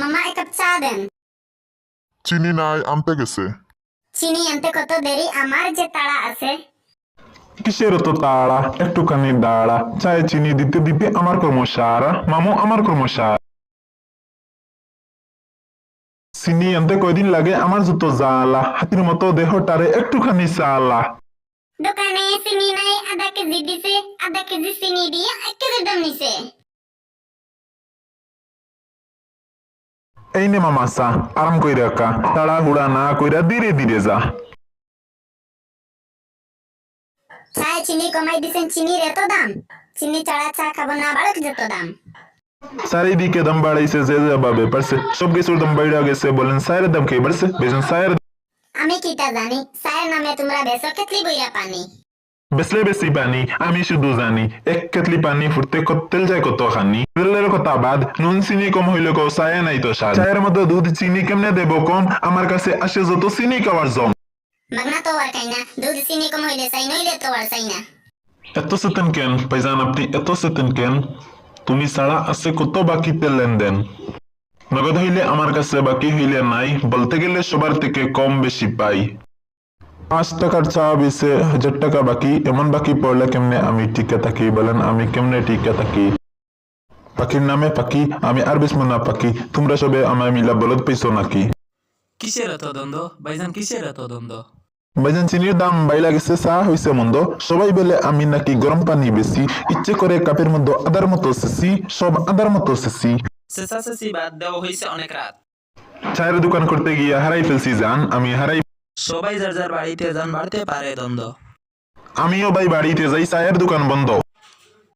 মামা এক কাপ চা দেন। চিনি নাই আনতে গেছে। চিনি আনতে কত দেরি? আমার যে তাড়া আছে। কিসের তো তাড়া? একটুখানি দাঁড়া। চায়ে চিনি দিতে দিতে আমার কর্ম সারা মামু আমার কর্ম সারা চিনি আনতে কয়দিন লাগে? আমার যত জ্বালা। হাতির মতো দেহটারে একটুখানি চালা। দোকানে চিনি নাই আধা কেজি দিছে আধা কেজি চিনি দিয়ে এক কেজি দাম নিছে। এই নে মামা চা আরাম কইরা কা তাড়া হুড়া না কইরা ধীরে ধীরে যা চায় চিনি কমাই দিছেন চিনির এত দাম। চিনি ছাড়া চা খাব না বাড়ক যত দাম। চারিদিকে দাম বাড়াইছে যে যাভাবে পারছে। সব কিছুর দাম বাইরে গেছে বলেন সায়ের দাম কে বাড়ছে? বেজন সায়ের আমি কিটা জানি চায়ের নামে তোমরা বেসো কেতলি বইরা পানি। বেসলে বেশি পানি আমি শুধু জানি এক কেতলি পানি ফুটতে কত তেল যায় কত খানি। তেলের কথা বাদ নুন চিনি কম হইলে কো চায়ে নাই তো স্বাদ। চায়ের মধ্যে দুধ চিনি কেমনে দেব কম? আমার কাছে আসে যত চিনি খাওয়ার জম। মাগনা তো আর দুধ চিনি কম হইলে চাই নইলে তো আর চাই না এত সেতেন কেন পাইজান আপনি এত সেতেন কেন? তুমি ছাড়া আছে কত বাকিতে লেনদেন? নগদ হইলে আমার কাছে বাকি হইলে নাই বলতে গেলে সবার থেকে কম বেশি পাই। পাঁচ টাকার চা বেছে হাজার টাকা বাকি এমন বাকি পড়লে কেমনে আমি টিকে থাকি? বলেন আমি কেমনে টিকে থাকি? পাখির নামে পাখি আমি আর বেসমো না পাখি তোমরা সবে আমায় মিলা বলদ পেয়েছ নাকি? কিসের এত দ্বন্দ্ব? ভাইজান কিসের এত দ্বন্দ্ব? ভাইজান চিনির দাম বাইলা গেছে চা হইছে মন্দ। সবাই বলে আমি নাকি গরম পানি বেশি ইচ্ছে করে কাপের মধ্যে আদার মতো সেসি সব আদার মতো সেসি শেষাশেষি বাদ দেওয়া হয়েছে অনেক রাত। চায়ের দোকান করতে গিয়ে হারাই ফেলছি জান। আমি হারাই সবাই যার যার বাড়িতে যান, বাড়তে পারে দ্বন্দ্ব। আমিও ভাই বাড়িতে যাই, চায়ের দোকান বন্ধ।